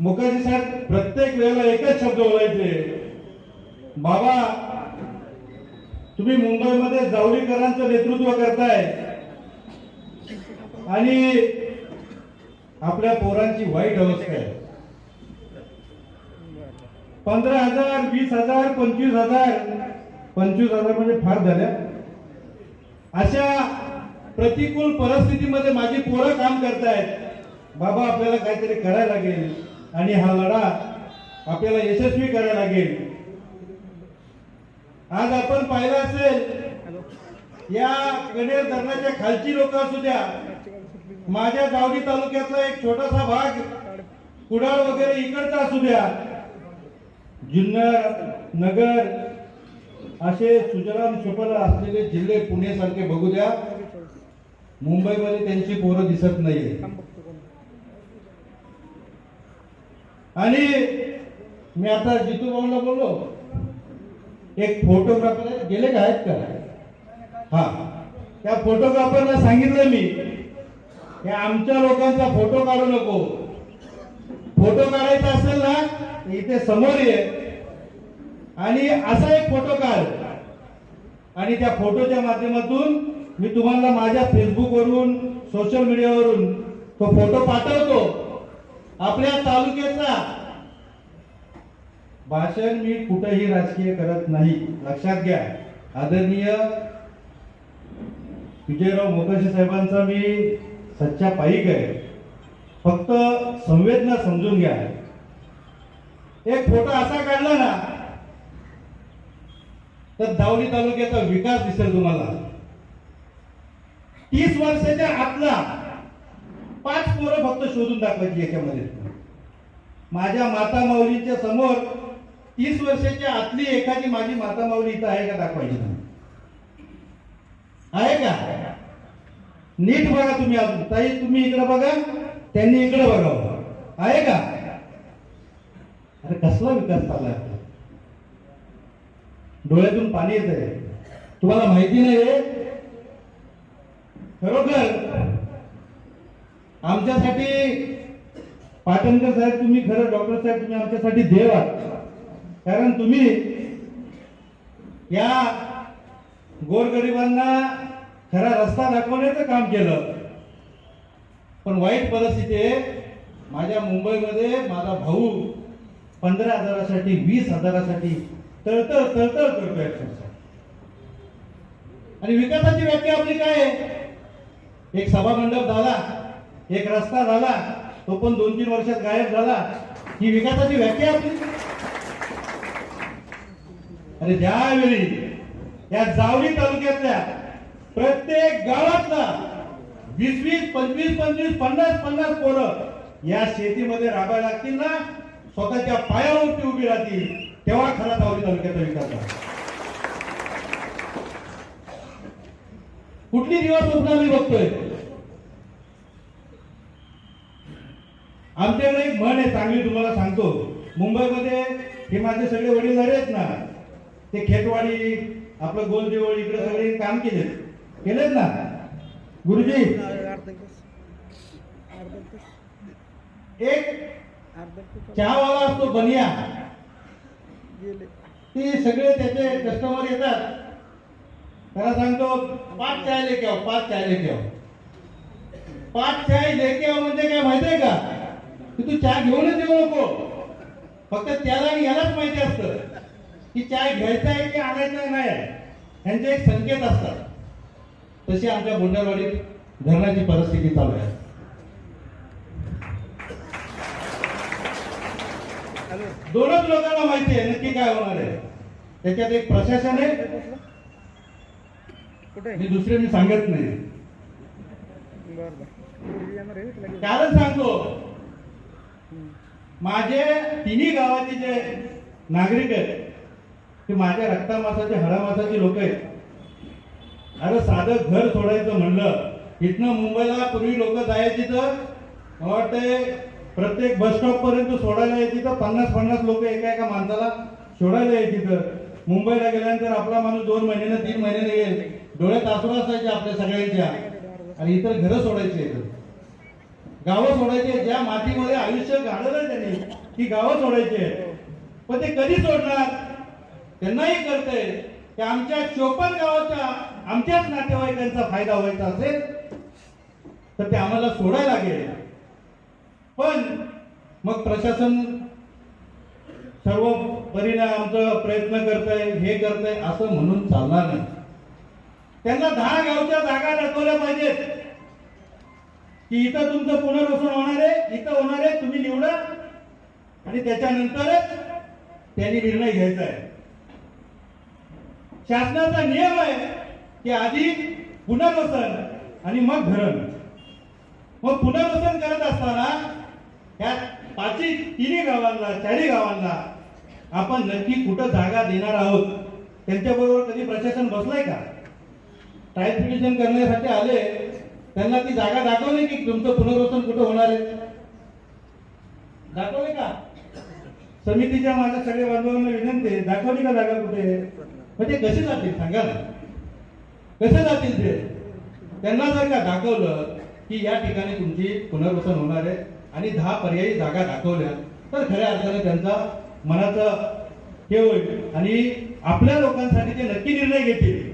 मुखर्जी साहेब प्रत्येक वेळेला एकच शब्द बोलायचे. बाबा तुम्ही मुंबईमध्ये जावळीकरांचं नेतृत्व करताय. आणि आपल्या पोरांची वाईट अवस्था आहे. पंधरा हजार वीस हजार पंचवीस हजार पंचवीस हजार म्हणजे फार झाल्या. अशा प्रतिकूल परिस्थितीमध्ये माझी पोरं काम करतायत. बाबा आपल्याला काहीतरी करायला लागेल आणि हा लढा आपल्याला यशस्वी करायला लागेल. आज आपण पाहिलं असेल या गणेश धरणाच्या खालची लोक असू द्या माझ्या गावडी तालुक्यातला एक छोटासा भाग कुडाळ वगैरे इकडचा असू द्या. जुन्नर नगर असे सुजलाम सुफल असलेले जिल्हे पुण्यासारखे बघू द्या. मुंबईमध्ये त्यांची पोरं दिसत नाहीये. आणि मी आता जितू भाऊला बोललो एक फोटोग्राफर गेले का आहेत का? हा. त्या फोटोग्राफरला सांगितलं मी हे आमच्या लोकांचा फोटो काढू नको. फोटो काढायचा असेल ना इथे समोर ये. आणि असा एक फोटो काढ. आणि त्या फोटोच्या माध्यमातून मी तुम्हाला माझ्या फेसबुकवरून सोशल मीडियावरून तो फोटो पाठवतो. आपल्या तालुक्याचा. भाषण मी कुठेही राजकीय करत नाही. लक्षात घ्या. आदरणीय विजयराव मोकाशी साहेबांचा मी सच्चा पाईक आहे. फक्त संवेदना समजून घ्या. एक फोटो असा काढला ना तर दावली तालुक्याचा विकास दिसेल तुम्हाला. तीस वर्षाच्या आतला पाच पोरं फक्त शोधून दाखवायची याच्यामध्ये. माझ्या माता माऊलीच्या समोर तीस वर्षाच्या आतली एखादी माझी माता माऊली इथं आहे का दाखवायची? आहे का? नीट बघा तुम्ही अजून. ताई तुम्ही इकडे बघा त्यांनी इकडे बघावं. आहे का? अरे कसला विकास चाललाय डोळ्यातून पाणी येत आहे तुम्हाला माहिती नाही खरोखर आमच्यासाठी पाटणकर साहेब तुम्ही खरं डॉक्टर साहेब तुम्ही आमच्यासाठी देव आहात. कारण तुम्ही या गोरगरिबांना खरा रस्ता दाखवण्याचं काम केलं. पण वाईट परिस्थिती आहे माझ्या मुंबईमध्ये माझा भाऊ पंधरा हजारासाठी वीस हजारासाठी तळतळ तळतळ करतोय अक्षरशः आणि विकासाची व्याख्या आपली काय एक सभामंडप झाला. एक रस्ता झाला तो पण दोन तीन वर्षात गायब झाला. ही विकासाची व्याख्या आपली. अरे ज्यावेळी या जावळी तालुक्यातल्या प्रत्येक गावातला वीस वीस पंचवीस पंचवीस पन्नास पन्नास पोरं या शेतीमध्ये राबायला लागतील ना? स्वतःच्या पायावरती उभी राहतील. तेव्हा खरा जावळी तालुक्याचा विकास झाला. कुठली दिवस स्वप्न मी बघतोय? आमच्याकडे एक म्हण आहे चांगली तुम्हाला सांगतो. मुंबईमध्ये हे माझे सगळे वडील आहेत ना ते खेतवाडी आपलं गोलदेवळ इकडे सगळे काम केले केलेत ना? गुरुजी. एक चहावाला असतो बनिया. ते सगळे त्याचे कस्टमर येतात. त्याला सांगतो पाच चाय लेके आओ पाच चाय लेके आओ पाच चाय लेके आओ म्हणजे काय माहितीये का? की तू चहा घेऊनच येऊ नको. फक्त त्याला आणि यालाच माहिती असतं की चाय घ्यायचा आहे की आणायचा नाही आहे. ह्यांचे एक संकेत असतात. तशी आमच्या बोंडरवाडीत धरणाची परिस्थिती चालू आहे. दोनच लोकांना माहिती आहे नक्की काय होणार आहे. त्याच्यात एक प्रशासन आहे. कुठे? आणि दुसरे मी सांगत नाही. कारण सांगतो माझे तिन्ही गावाचे जे नागरिक आहेत ते माझ्या रक्तामासाचे हडामासाचे लोक आहेत. अरे साधं घर सोडायचं म्हणलं इथनं मुंबईला पूर्वी लोक जायची तर मला वाटतंय प्रत्येक बस स्टॉप पर्यंत सोडायला यायची तर पन्नास पन्नास लोक एका एका माणसाला सोडायला यायची तर. मुंबईला गेल्यानंतर आपला माणूस दोन महिन्यानं तीन महिन्यानं येईल. डोळ्यात आसरू असायचे आपल्या सगळ्यांच्या. आणि इतर घरं सोडायची आहेत. गावं सोडायचे ज्या मातीमध्ये आयुष्य घालवलं त्यांनी ती गावं सोडायचे. पण ते कधी सोडणार? त्यांनाही कळतंय. की आमच्या चोपन्न गावाच्या आमच्याच नातेवाईकांचा फायदा व्हायचा असेल तर ते आम्हाला सोडायला लागेल. पण मग प्रशासन सर्व परीने आमचं प्रयत्न करतंय हे करतंय असं म्हणून चालणार नाही. त्यांना दहा गावच्या जागा दाखवल्या पाहिजेत. की इथं तुमचं पुनर्वसन होणार आहे इथं होणार आहे तुम्ही निवडा. आणि त्याच्यानंतरच त्यांनी निर्णय घ्यायचा आहे. शासनाचा नियम आहे की आधी पुनर्वसन आणि मग धरण. मग पुनर्वसन करत असताना या पाचही तिन्ही गावांना चारही गावांना आपण नक्की कुठं जागा देणार आहोत त्यांच्याबरोबर कधी प्रशासन बसलाय का? ट्रायफिकेशन करण्यासाठी आले त्यांना ती जागा दाखवली की तुमचं पुनर्वसन कुठं होणार आहे? दाखवले का? समितीच्या माझ्या सगळ्या बांधवांना विनंती आहे, दाखवली का जागा कुठे आहे? मग ते कसे जातील? सांगा ना. कसे जातील ते? त्यांना जर का दाखवलं की या ठिकाणी तुमची पुनर्वसन होणार आहे आणि दहा पर्यायी जागा दाखवल्या तर खऱ्या अर्थाने त्यांचा मनाचं हे होईल. आणि आपल्या लोकांसाठी ते नक्की निर्णय घेतील.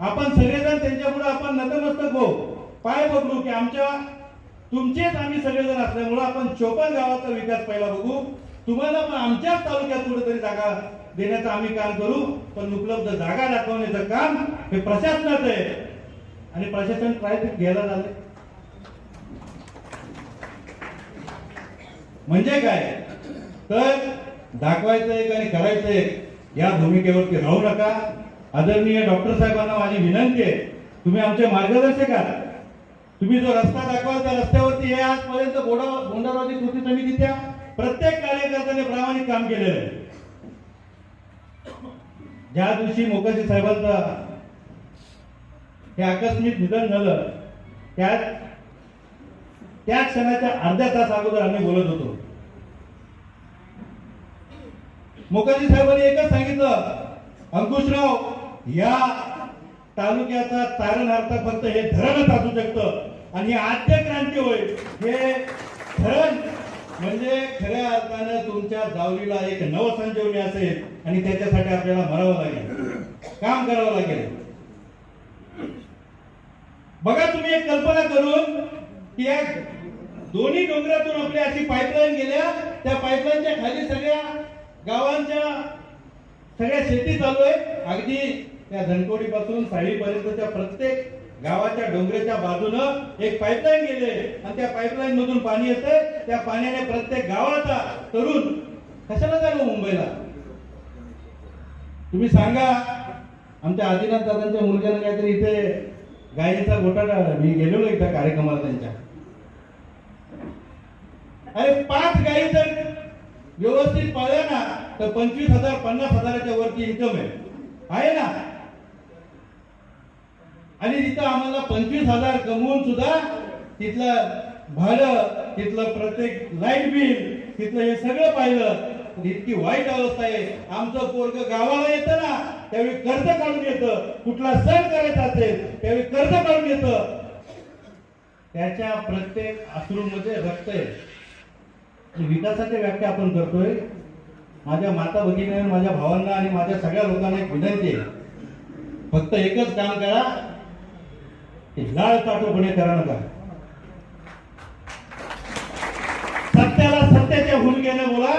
आपण सगळेजण त्यांच्यापुढे आपण नतमस्तक होऊ. पाय बदलू की आमच्या तुमचेच आम्ही सगळेजण असल्यामुळं आपण चोपन गावाचा विकास पहिला बघू. तुम्हाला पण आमच्याच तालुक्यात कुठेतरी जागा देण्याचं आम्ही काम करू पण उपलब्ध जागा दाखवण्याचं काम हे प्रशासनाचं आहे. आणि प्रशासन ट्रायफिक घ्यायला झाले म्हणजे काय? तर दाखवायचं एक आणि करायचं एक या भूमिकेवरती राहू नका. आदरणीय डॉक्टर साहेबांना माझी विनंती आहे. तुम्ही आमचे मार्गदर्शक आहात. तुम्ही जो रस्ता दाखवाल त्या रस्त्यावरती हे आजपर्यंत बोडा कृती समितीच्या प्रत्येक कार्यकर्त्याने प्रामाणिक काम केलेलं आहे. ज्या दिवशी मोकाशी साहेबांचा हे आकस्मिक निधन झालं त्या त्या क्षणाच्या अर्ध्या तास अगोदर आम्ही बोलत होतो. मोकाजी साहेबांनी एकच सांगितलं अंकुशराव या तालुक्याचा तारणहार्थ फक्त हे धरणच असू शकतं. आणि आद्य क्रांती होईल हे धरण म्हणजे खऱ्या अर्थानं तुमच्या जावलीला एक नवसंजीवनी असेल आणि त्याच्यासाठी आपल्याला मरावं लागेल. काम करावं लागेल. बघा तुम्ही एक कल्पना करून की या दोन्ही डोंगरातून आपली अशी पाईपलाईन गेल्या त्या पाईपलाईनच्या खाली सगळ्या गावांच्या सगळ्या शेती चालू आहे. अगदी त्या धनकोडी पासून साळीपर्यंतच्या प्रत्येक गावाच्या डोंगराच्या बाजूनं एक पाईपलाईन गेले आणि त्या पाईपलाईन मधून पाणी येते त्या पाण्याने प्रत्येक गावाचा तरुण कशाला जालो मुंबईला? तुम्ही सांगा. आमच्या आदिनाथ दादांच्या मुलग्यानं काहीतरी इथे गायीचा गोटाटा मी गेलेलो एकदा कार्यक्रमाला त्यांच्या. अरे पाच गायी जर व्यवस्थित पाळल्या ना तर पंचवीस हजार पन्नास हजाराच्या वरती इन्कम आहे ना? आणि तिथं आम्हाला पंचवीस हजार कमवून सुद्धा तिथलं भाडं तिथलं प्रत्येक लाइट बिल तिथलं हे सगळं पाहिलं. इतकी वाईट अवस्था आहे. आमचं पोरग गावाला येतं ना त्यावेळी कर्ज काढून येतं. कुठला सण करायचा असेल त्यावेळी कर्ज काढून येतं. त्याच्या प्रत्येक अश्रूमध्ये रक्त आहे. विकासाची व्याख्या आपण करतोय. माझ्या माता भगिनी माझ्या भावांना आणि माझ्या सगळ्या लोकांना एक विनंती आहे. फक्त एकच काम करा. लाळ चाटोपणे करा नका. सत्याला सत्याच्या भूमिकेने बोला.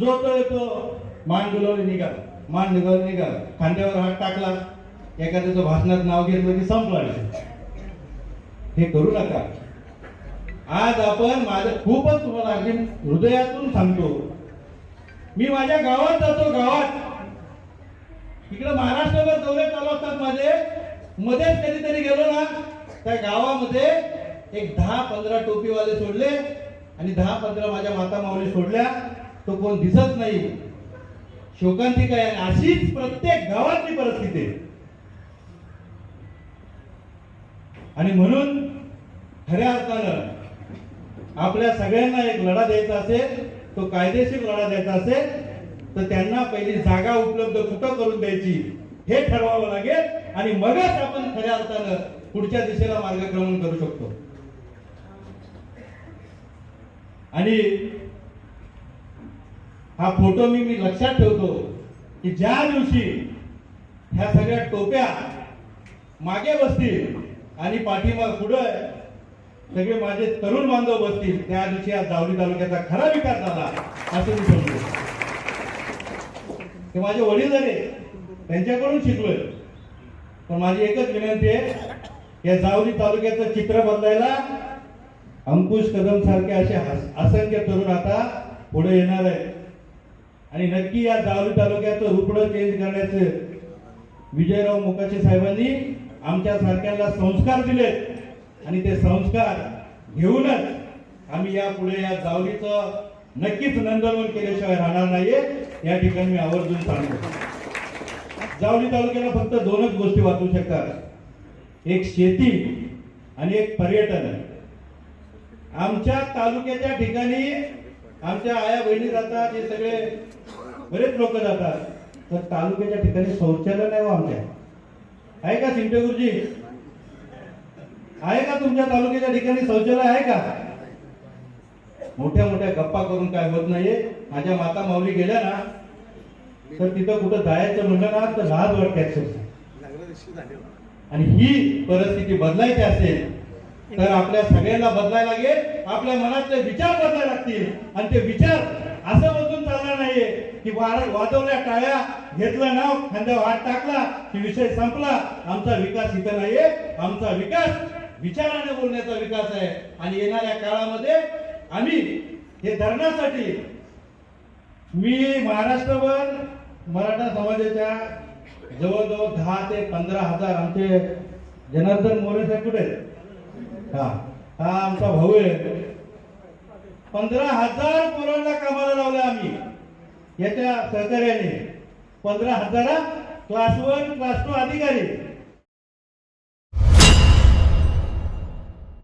जो तो येतो मान डुलवली निघाल मान निघाल निघाल खांद्यावर हात टाकला एखाद्याचं भाषणात नाव घेतलं की संपला. हे करू नका. आज आपण माझ्या खूपच तुम्हाला अगदी हृदयातून सांगतो. मी माझ्या गावात जातो गावात. इकडे महाराष्ट्रभर दौरे चालू असतात माझे. मध्येच कधीतरी गेलो ना त्या गावामध्ये एक दहा पंधरा टोपीवाले सोडले आणि दहा पंधरा माझ्या माता माऊली सोडल्या. तो कोण दिसत नाही. शोकांतिका आहे अशीच प्रत्येक गावातली परिस्थिती आहे. आणि म्हणून खऱ्या अर्थानं आपल्या सगळ्यांना एक लढा द्यायचा असेल तो कायदेशीर लढा द्यायचा असेल तर त्यांना पहिली जागा उपलब्ध कुठं करून द्यायची हे ठरवावं लागेल. आणि मगच आपण खऱ्या अर्थानं पुढच्या दिशेला मार्गक्रमण करू शकतो. आणि हा फोटो मी मी लक्षात ठेवतो की ज्या दिवशी ह्या सगळ्या टोप्या मागे बसतील आणि पाठीमाग पुढं सगळे माझे तरुण बांधव बसतील त्या दिवशी या जावली तालुक्याचा खरा विकास झाला असं मी समजतो. ते माझे वडील झाले त्यांच्याकडून शिकलोय. पण माझी एकच विनंती आहे या जावली तालुक्याचं चित्र बदलायला अंकुश कदम सारखे असे असंख्य तरुण आता पुढे येणार आहे आणि नक्की या जावली तालुक्याचं रुपडं चेंज करण्याचं विजयराव मुकाशे साहेबांनी आमच्या सारख्यांना संस्कार दिलेत. आणि ते संस्कार घेऊनच आम्ही यापुढे या जावलीचं नक्कीच नंदनवन केल्याशिवाय राहणार नाहीये. या ठिकाणी मी आवर्जून सांगतो. जावली तालुक्याला फक्त दोनच गोष्टी वाचू शकतात. एक शेती आणि एक पर्यटन. आमच्या तालुक्याच्या ठिकाणी आमच्या आया बहिणी जातात हे सगळे बरेच लोक जातात. तर तालुक्याच्या ठिकाणी शौचालय नाही हो आमच्या. आहे का सिंटे गुरुजी? आहे का तुमच्या तालुक्याच्या ठिकाणी शौचालय आहे का? मोठ्या मोठ्या गप्पा करून काय होत नाहीये. माझ्या माता माऊली गेल्या ना तर तिथं कुठं जायचं म्हणलं ना तर लाज वाटते आणि ही परिस्थिती बदलायची असेल तर आपल्या सगळ्यांना बदलायला लागेल आपल्या मनातले विचार बदलायला लागतील. आणि ते विचार असं बदलून चालणार नाहीये की वाजवल्या टाळ्या घेतलं नाव खांद्यावर हात टाकला की विषय संपला. आमचा विकास इथं नाहीये. आमचा विकास विचाराने बोलण्याचा विकास आहे. आणि येणाऱ्या काळामध्ये आम्ही हे धरणासाठी मी महाराष्ट्रभर मराठा समाजाच्या जवळजवळ दहा ते पंधरा हजार आमचे जनार्दन मोरे साहेब कुठे हा हा आमचा भाऊ आहे. पंधरा हजार पोरांना कामाला लावलं आम्ही. याच्या सहकार्याने. पंधरा हजारा क्लास वन क्लास टू अधिकारी.